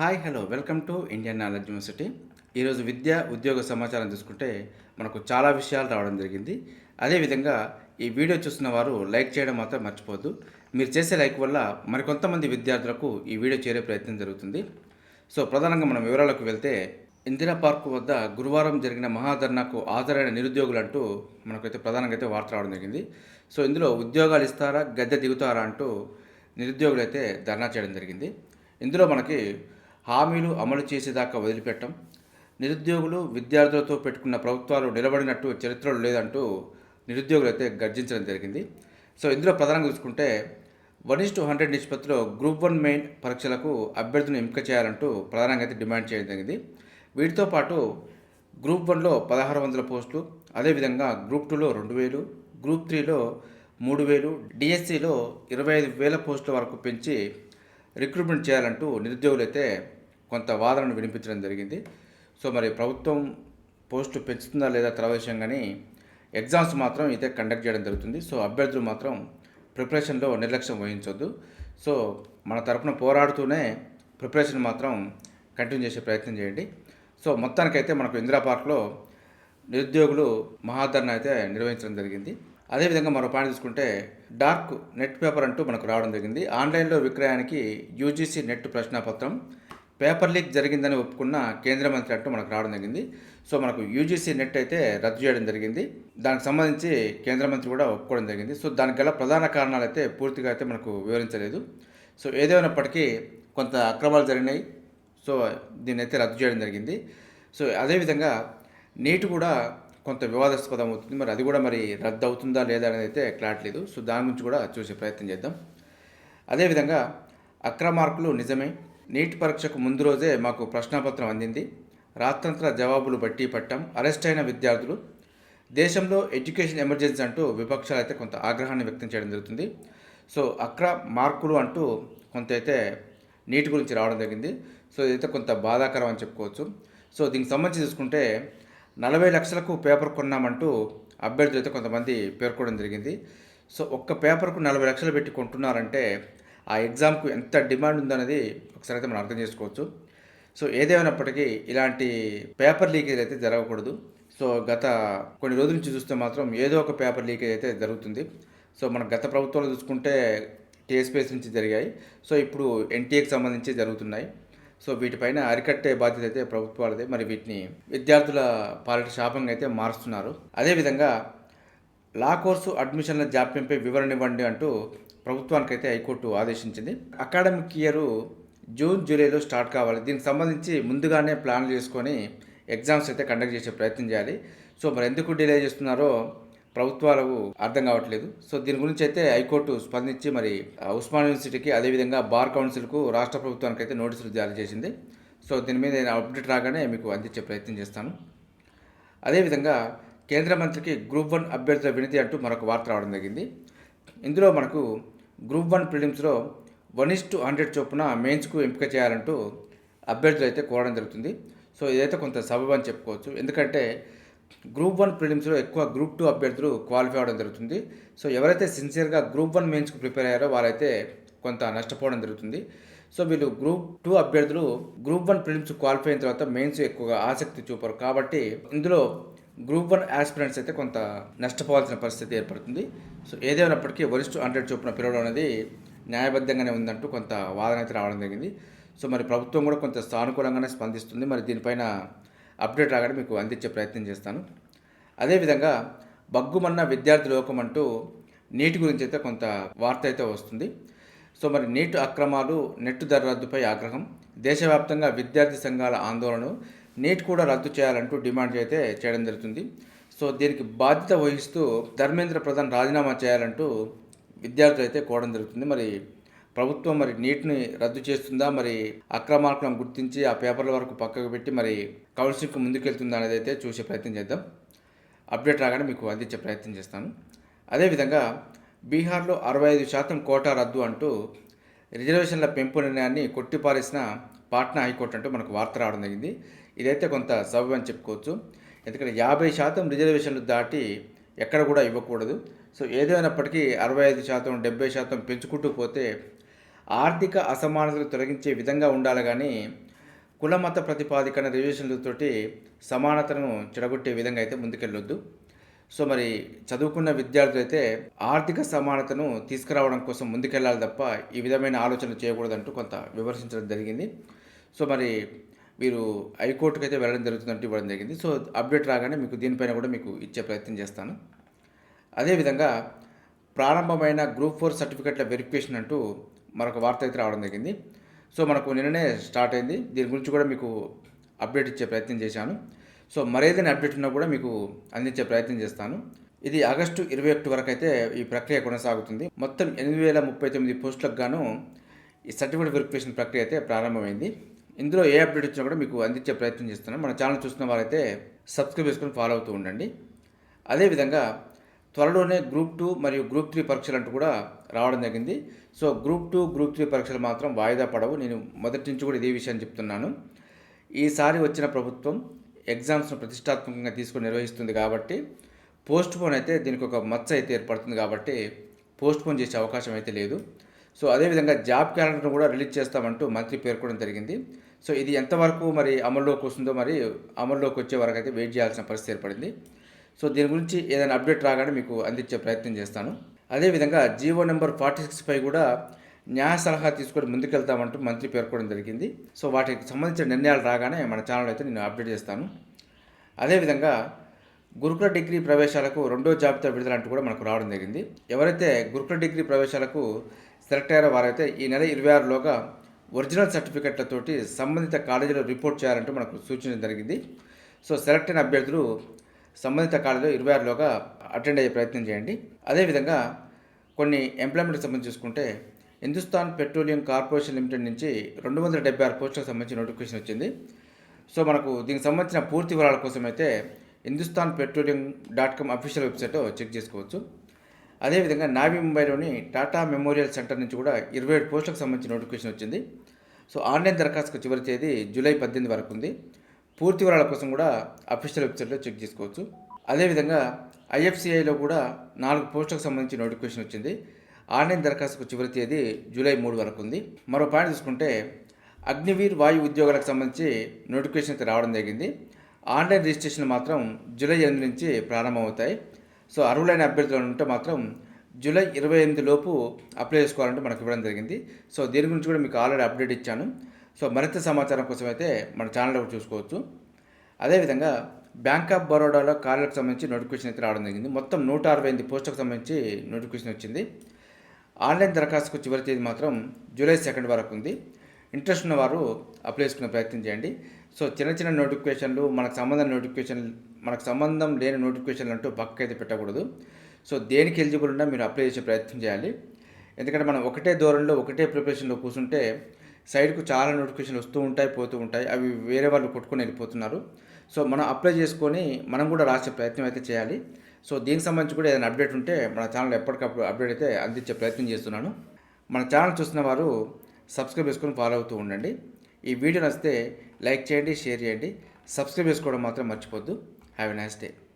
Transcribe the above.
Hi hello. Welcome to Indian knowledge university. ఈరోజు విద్య ఉద్యోగ సమాచారం చూసుకుంటే మనకు చాలా విషయాలు రావడం జరిగింది. అదేవిధంగా ఈ వీడియో చూస్తున్న వారు లైక్ చేయడం మాత్రం మర్చిపోద్దు మీరు చేసే లైక్ వల్ల మరికొంతమంది విద్యార్థులకు ఈ వీడియో చేరే ప్రయత్నం జరుగుతుంది. సో ప్రధానంగా మనం వివరాలకు వెళ్తే ఇందిరా పార్క్ వద్ద గురువారం జరిగిన మహాధర్నాకు హాజరైన నిరుద్యోగులు అంటూ మనకైతే ప్రధానంగా అయితే వార్త రావడం జరిగింది. సో ఇందులో ఉద్యోగాలు ఇస్తారా గద్దె దిగుతారా అంటూ నిరుద్యోగులు అయితే ధర్నా చేయడం జరిగింది. ఇందులో మనకి హామీలు అమలు చేసేదాకా వదిలిపెట్టం. నిరుద్యోగులు విద్యార్థులతో పెట్టుకున్న ప్రభుత్వాలు నిలబడినట్టు చరిత్రలో లేదంటూ నిరుద్యోగులు అయితే గర్జించడం జరిగింది. సో ఇందులో ప్రధానంగా చూసుకుంటే వన్ ఇస్ టు హండ్రెడ్ నిష్పత్తిలో గ్రూప్ వన్ మెయిన్ పరీక్షలకు అభ్యర్థులను ఎంపిక చేయాలంటూ ప్రధానంగా అయితే డిమాండ్ చేయడం జరిగింది. వీటితో పాటు గ్రూప్ వన్లో పదహారు వందల పోస్టులు అదేవిధంగా గ్రూప్ టూలో రెండు వేలు గ్రూప్ త్రీలో మూడు వేలు డిఎస్సిలో ఇరవై ఐదు వేల పోస్టుల వరకు పెంచి రిక్రూట్మెంట్ చేయాలంటూ నిరుద్యోగులు అయితే కొంత వాదనను వినిపించడం జరిగింది. సో మరి ప్రభుత్వం పోస్టు పెంచుతుందా లేదా తర్వాత విషయం కానీ ఎగ్జామ్స్ మాత్రం అయితే కండక్ట్ చేయడం జరుగుతుంది. సో అభ్యర్థులు మాత్రం ప్రిపరేషన్లో నిర్లక్ష్యం వహించొద్దు. సో మన తరఫున పోరాడుతూనే ప్రిపరేషన్ మాత్రం కంటిన్యూ చేసే ప్రయత్నం చేయండి. సో మొత్తానికైతే మనకు ఇందిరా పార్క్లో నిరుద్యోగులు మహాధరణ అయితే నిర్వహించడం జరిగింది. అదేవిధంగా మరో పాయింట్ తీసుకుంటే డార్క్ నెట్ పేపర్ అంటూ మనకు రావడం జరిగింది. ఆన్లైన్లో విక్రయానికి యూజీసీ నెట్ ప్రశ్నాపత్రం పేపర్ లీక్ జరిగిందని ఒప్పుకున్న కేంద్ర మంత్రి అంటూ మనకు రావడం జరిగింది. సో మనకు యూజీసీ నెట్ అయితే రద్దు చేయడం జరిగింది. దానికి సంబంధించి కేంద్ర మంత్రి కూడా ఒప్పుకోవడం జరిగింది. సో దానికి గల ప్రధాన కారణాలు అయితే పూర్తిగా అయితే మనకు వివరించలేదు. సో ఏదేమైనప్పటికీ కొంత అక్రమాలు జరిగినాయి. సో దీన్ని అయితే రద్దు చేయడం జరిగింది. సో అదేవిధంగా నీటి కూడా కొంత వివాదాస్పదం అవుతుంది. మరి అది కూడా మరి రద్దు అవుతుందా లేదా అనేది అయితే క్లారిటీ లేదు. సో దాని గురించి కూడా చూసే ప్రయత్నం చేద్దాం. అదేవిధంగా అక్రమార్కులు నిజమే. నీట్ పరీక్షకు ముందు రోజే మాకు ప్రశ్నాపత్రం అందింది. రాత్రంతర జవాబులు బట్టి పట్టం. అరెస్ట్ అయిన విద్యార్థులు దేశంలో ఎడ్యుకేషన్ ఎమర్జెన్సీ అంటూ విపక్షాలు అయితే కొంత ఆగ్రహాన్ని వ్యక్తం చేయడం జరుగుతుంది. సో అక్ర మార్కులు అంటూ కొంత అయితే నీటి గురించి రావడం జరిగింది. సో ఇదైతే కొంత బాధాకరం అని చెప్పుకోవచ్చు. సో దీనికి సంబంధించి చూసుకుంటే నలభై లక్షలకు పేపర్ కొన్నామంటూ అభ్యర్థులు అయితే కొంతమంది పేర్కొనడం జరిగింది. సో ఒక్క పేపర్కు నలభై లక్షలు పెట్టి కొంటున్నారంటే ఆ ఎగ్జామ్కు ఎంత డిమాండ్ ఉందనేది ఒకసారి అయితే మనం అర్థం చేసుకోవచ్చు. సో ఏదేమైనప్పటికీ ఇలాంటి పేపర్ లీకేజ్ అయితే జరగకూడదు. సో గత కొన్ని రోజుల నుంచి చూస్తే మాత్రం ఏదో ఒక పేపర్ లీకేజ్ అయితే జరుగుతుంది. సో మన గత ప్రభుత్వాలు చూసుకుంటే టీఎస్పీఎస్ నుంచి జరిగాయి. సో ఇప్పుడు ఎన్టీఏకి సంబంధించి జరుగుతున్నాయి. సో వీటిపైన అరికట్టే బాధ్యత అయితే ప్రభుత్వాలదే. మరి వీటిని విద్యార్థుల పాలిట శాపంగా అయితే మారుస్తున్నారు. అదేవిధంగా లా కోర్సు అడ్మిషన్ల జాప్యంపై వివరణ ఇవ్వండి అంటూ ప్రభుత్వానికైతే హైకోర్టు ఆదేశించింది. అకాడమిక్ ఇయర్ జూన్ జూలైలో స్టార్ట్ కావాలి. దీనికి సంబంధించి ముందుగానే ప్లాన్ చేసుకొని ఎగ్జామ్స్ అయితే కండక్ట్ చేసే ప్రయత్నం చేయాలి. సో మరి ఎందుకు డిలే చేస్తున్నారో ప్రభుత్వాలకు అర్థం కావట్లేదు. సో దీని గురించి అయితే హైకోర్టు స్పందించి మరి ఉస్మాన్ యూనివర్సిటీకి అదేవిధంగా బార్ కౌన్సిల్కు రాష్ట్ర ప్రభుత్వానికి అయితే నోటీసులు జారీ చేసింది. సో దీని మీద నేను అప్డేట్ రాగానే మీకు అందించే ప్రయత్నం చేస్తాను. అదేవిధంగా కేంద్ర మంత్రికి గ్రూప్ వన్ అభ్యర్థుల వినతి అంటూ మరొక వార్త రావడం జరిగింది. ఇందులో మనకు గ్రూప్ వన్ ప్రిలిమ్స్లో వన్ ఇస్ టు హండ్రెడ్ చొప్పున మెయిన్స్కు ఎంపిక చేయాలంటూ అభ్యర్థులు అయితే కోరడం జరుగుతుంది. సో ఇదైతే కొంత సబబు అని చెప్పుకోవచ్చు. ఎందుకంటే గ్రూప్ వన్ ప్రిలిమ్స్లో ఎక్కువ గ్రూప్ టూ అభ్యర్థులు క్వాలిఫై అవ్వడం జరుగుతుంది. సో ఎవరైతే సిన్సియర్గా గ్రూప్ వన్ మెయిన్స్కు ప్రిపేర్ అయ్యారో వాళ్ళైతే కొంత నష్టపోవడం జరుగుతుంది. సో వీళ్ళు గ్రూప్ టూ అభ్యర్థులు గ్రూప్ వన్ ప్రిలిమ్స్ క్వాలిఫై అయిన తర్వాత మెయిన్స్ ఎక్కువగా ఆసక్తి చూపరు. కాబట్టి ఇందులో గ్రూప్ వన్ ఆస్పిరెంట్స్ అయితే కొంత నష్టపోవాల్సిన పరిస్థితి ఏర్పడుతుంది. సో ఏదేమైనప్పటికీ వరిష్ఠ హండ్రెడ్ చొప్పున పిలవడం అనేది న్యాయబద్ధంగానే ఉందంటూ కొంత వాదన అయితే రావడం జరిగింది. సో మరి ప్రభుత్వం కూడా కొంత సానుకూలంగానే స్పందిస్తుంది. మరి దీనిపైన అప్డేట్ రాగానే మీకు అందించే ప్రయత్నం చేస్తాను. అదేవిధంగా బగ్గుమన్న విద్యార్థి లోకం అంటూ నీటి గురించి అయితే కొంత వార్త అయితే వస్తుంది. సో మరి నీటి అక్రమాలు నెట్టు ధర రద్దుపై ఆగ్రహం దేశవ్యాప్తంగా విద్యార్థి సంఘాల ఆందోళన నీట్ కూడా రద్దు చేయాలంటూ డిమాండ్ అయితే చేయడం జరుగుతుంది. సో దీనికి బాధ్యత వహిస్తూ ధర్మేంద్ర ప్రధాన్ రాజీనామా చేయాలంటూ విద్యార్థులు అయితే కోవడం జరుగుతుంది. మరి ప్రభుత్వం మరి నీటిని రద్దు చేస్తుందా? మరి అక్రమార్కులను గుర్తించి ఆ పేపర్ల వరకు పక్కకు పెట్టి మరి కౌన్సిలింగ్కి ముందుకెళ్తుందా అనేది అయితే చూసే ప్రయత్నం చేద్దాం. అప్డేట్ రాగానే మీకు అందించే ప్రయత్నం చేస్తాను. అదేవిధంగా బీహార్లో అరవై ఐదు శాతం కోటా రద్దు అంటూ రిజర్వేషన్ల పెంపు నిర్ణయాన్ని కొట్టిపారేసిన పాట్నా హైకోర్టు అంటూ మనకు వార్త రావడం జరిగింది. ఇదైతే కొంత సబబు అని చెప్పుకోవచ్చు. ఎందుకంటే యాభై శాతం రిజర్వేషన్లు దాటి ఎక్కడ కూడా ఇవ్వకూడదు. సో ఏదైనప్పటికీ అరవై ఐదు శాతం డెబ్బై శాతం పెంచుకుంటూ పోతే ఆర్థిక అసమానతలు తొలగించే విధంగా ఉండాలి కానీ కుల మత ప్రతిపాదికన రిజర్వేషన్లతోటి సమానతను చెడగొట్టే విధంగా అయితే ముందుకెళ్ళొద్దు. సో మరి చదువుకున్న విద్యార్థులు అయితే ఆర్థిక సమానతను తీసుకురావడం కోసం ముందుకెళ్ళాలి తప్ప ఈ విధమైన ఆలోచన చేయకూడదంటూ కొంత విమర్శించడం జరిగింది. సో మరి మీరు హైకోర్టుకు అయితే వెళ్ళడం జరుగుతుందంటే ఇవ్వడం జరిగింది. సో అప్డేట్ రాగానే మీకు దీనిపైన కూడా మీకు ఇచ్చే ప్రయత్నం చేస్తాను. అదేవిధంగా ప్రారంభమైన గ్రూప్ ఫోర్ సర్టిఫికెట్ల వెరిఫికేషన్ అంటూ మరొక వార్త అయితే రావడం జరిగింది. సో మనకు నిన్ననే స్టార్ట్ అయింది. దీని గురించి కూడా మీకు అప్డేట్ ఇచ్చే ప్రయత్నం చేశాను. సో మరేదైనా అప్డేట్ ఉన్నా కూడా మీకు అందించే ప్రయత్నం చేస్తాను. ఇది ఆగస్టు ఇరవై ఒకటి వరకు అయితే ఈ ప్రక్రియ కొనసాగుతుంది. మొత్తం ఎనిమిది వేల ముప్పై తొమ్మిది పోస్టులకు గాను ఈ సర్టిఫికేట్ వెరిఫికేషన్ ప్రక్రియ అయితే ప్రారంభమైంది. ఇందులో ఏ అప్డేట్ వచ్చినా కూడా మీకు అందించే ప్రయత్నం చేస్తున్నాను మన ఛానల్ చూస్తున్న వారైతే సబ్స్క్రైబ్ చేసుకొని ఫాలో అవుతూ ఉండండి. అదేవిధంగా త్వరలోనే గ్రూప్ టూ మరియు గ్రూప్ త్రీ పరీక్షలు అంటూ కూడా రావడం జరిగింది. So group two group three పరీక్షలు మాత్రం వాయిదా పడవు. నేను మొదటి నుంచి కూడా ఇదే విషయాన్ని చెప్తున్నాను. ఈసారి వచ్చిన ప్రభుత్వం ఎగ్జామ్స్ను ప్రతిష్టాత్మకంగా తీసుకొని నిర్వహిస్తుంది కాబట్టి పోస్ట్ పోన్ అయితే దీనికి ఒక మచ్చ అయితే ఏర్పడుతుంది కాబట్టి పోస్ట్ పోన్ చేసే అవకాశం అయితే లేదు. సో అదేవిధంగా జాబ్ క్యాలెండర్ను కూడా రిలీజ్ చేస్తామంటూ మంత్రి పేర్కొనడం జరిగింది. సో ఇది ఎంతవరకు మరి అమల్లోకి వస్తుందో మరి అమల్లోకి వచ్చే వరకు అయితే వెయిట్ చేయాల్సిన పరిస్థితి ఏర్పడింది. సో దీని గురించి ఏదైనా అప్డేట్ రాగానే మీకు అందించే ప్రయత్నం చేస్తాను. అదేవిధంగా జీవో నెంబర్ ఫార్టీ సిక్స్ పై కూడా న్యాయ సలహా తీసుకొని ముందుకెళ్తామంటూ మంత్రి పేర్కొనడం జరిగింది. సో వాటికి సంబంధించిన నిర్ణయాలు రాగానే మన ఛానల్ అయితే నేను అప్డేట్ చేస్తాను. అదేవిధంగా గురుకుల డిగ్రీ ప్రవేశాలకు రెండో జాబితా విడుదల అంటూ కూడా మనకు రావడం జరిగింది. ఎవరైతే గురుకుల డిగ్రీ ప్రవేశాలకు సెలెక్ట్ అయ్యారో వారైతే ఈ నెల ఇరవై ఆరులోగా ఒరిజినల్ సర్టిఫికెట్లతోటి సంబంధిత కాలేజీలో రిపోర్ట్ చేయాలంటూ మనకు సూచన జరిగింది. సో సెలెక్ట్ అయిన అభ్యర్థులు సంబంధిత కాలేజీలో ఇరవై ఆరులోగా అటెండ్ అయ్యే ప్రయత్నం చేయండి. అదేవిధంగా కొన్ని ఎంప్లాయ్మెంట్కి సంబంధించి చూసుకుంటే హిందుస్థాన్ పెట్రోలియం కార్పొరేషన్ లిమిటెడ్ నుంచి రెండు వందల డెబ్బై ఆరు పోస్టులకు సంబంధించి నోటిఫికేషన్ వచ్చింది. సో మనకు దీనికి సంబంధించిన పూర్తి వివరాల కోసం అయితే Hindustan Petroleum dot com official website check చేసుకోవచ్చు. అదేవిధంగా నావీ ముంబైలోని టాటా మెమోరియల్ సెంటర్ నుంచి కూడా ఇరవై ఏడు పోస్టులకు సంబంధించి నోటిఫికేషన్ వచ్చింది. సో ఆన్లైన్ దరఖాస్తుకు చివరి తేదీ జూలై పద్దెనిమిది వరకు ఉంది. పూర్తి వివరాల కోసం కూడా అఫీషియల్ వెబ్సైట్లో చెక్ చేసుకోవచ్చు. అదేవిధంగా ఐఎఫ్సిఐలో కూడా నాలుగు పోస్టులకు సంబంధించి నోటిఫికేషన్ వచ్చింది. ఆన్లైన్ దరఖాస్తుకు చివరి తేదీ జూలై మూడు వరకు ఉంది. మరో పాయింట్ చూసుకుంటే అగ్నివీర్ వాయు ఉద్యోగాలకు సంబంధించి నోటిఫికేషన్ అయితే రావడం జరిగింది. ఆన్లైన్ రిజిస్ట్రేషన్ మాత్రం జూలై ఎనిమిది నుంచి ప్రారంభమవుతాయి. సో అర్హులైన అభ్యర్థులు ఉంటే మాత్రం జూలై ఇరవై ఎనిమిది లోపు అప్లై చేసుకోవాలంటే మనకు ఇవ్వడం జరిగింది. సో దీని గురించి కూడా మీకు ఆల్రెడీ అప్డేట్ ఇచ్చాను. సో మరింత సమాచారం కోసం అయితే మన ఛానల్లో చూసుకోవచ్చు. అదేవిధంగా బ్యాంక్ ఆఫ్ బరోడాలో కార్యాలకు సంబంధించి నోటిఫికేషన్ అయితే రావడం జరిగింది. మొత్తం నూట అరవై ఎనిమిది పోస్టులకు సంబంధించి నోటిఫికేషన్ వచ్చింది. ఆన్లైన్ దరఖాస్తుకు చివరి తేదీ మాత్రం జూలై సెకండ్ వరకు ఉంది. ఇంట్రెస్ట్ ఉన్న వారు అప్లై చేసుకునే ప్రయత్నం చేయండి. సో చిన్న చిన్న నోటిఫికేషన్లు మనకు సంబంధం నోటిఫికేషన్ మనకు సంబంధం లేని నోటిఫికేషన్లు అంటూ పక్క అయితే పెట్టకూడదు. సో దేనికి ఎలిజిబుల్ ఉన్నా మీరు అప్లై చేసే ప్రయత్నం చేయాలి. ఎందుకంటే మనం ఒకటే దూరంలో ఒకటే ప్రిపరేషన్లో కూర్చుంటే సైడ్కు చాలా నోటిఫికేషన్లు వస్తూ ఉంటాయి పోతూ ఉంటాయి. అవి వేరే వాళ్ళు కొట్టుకొని వెళ్ళిపోతున్నారు. సో మనం అప్లై చేసుకొని మనం కూడా రాసే ప్రయత్నం అయితే చేయాలి. సో దీనికి సంబంధించి కూడా ఏదైనా అప్డేట్ ఉంటే మన ఛానల్ ఎప్పటికప్పుడు అప్డేట్ అయితే అందించే ప్రయత్నం చేస్తున్నాను. మన ఛానల్ చూస్తున్న వారు సబ్స్క్రైబ్ చేసుకొని ఫాలో అవుతూ ఉండండి. ఈ వీడియో నచ్చితే లైక్ చేయండి షేర్ చేయండి. సబ్స్క్రైబ్ చేసుకోవడం మాత్రం మర్చిపోద్దు. Have a nice day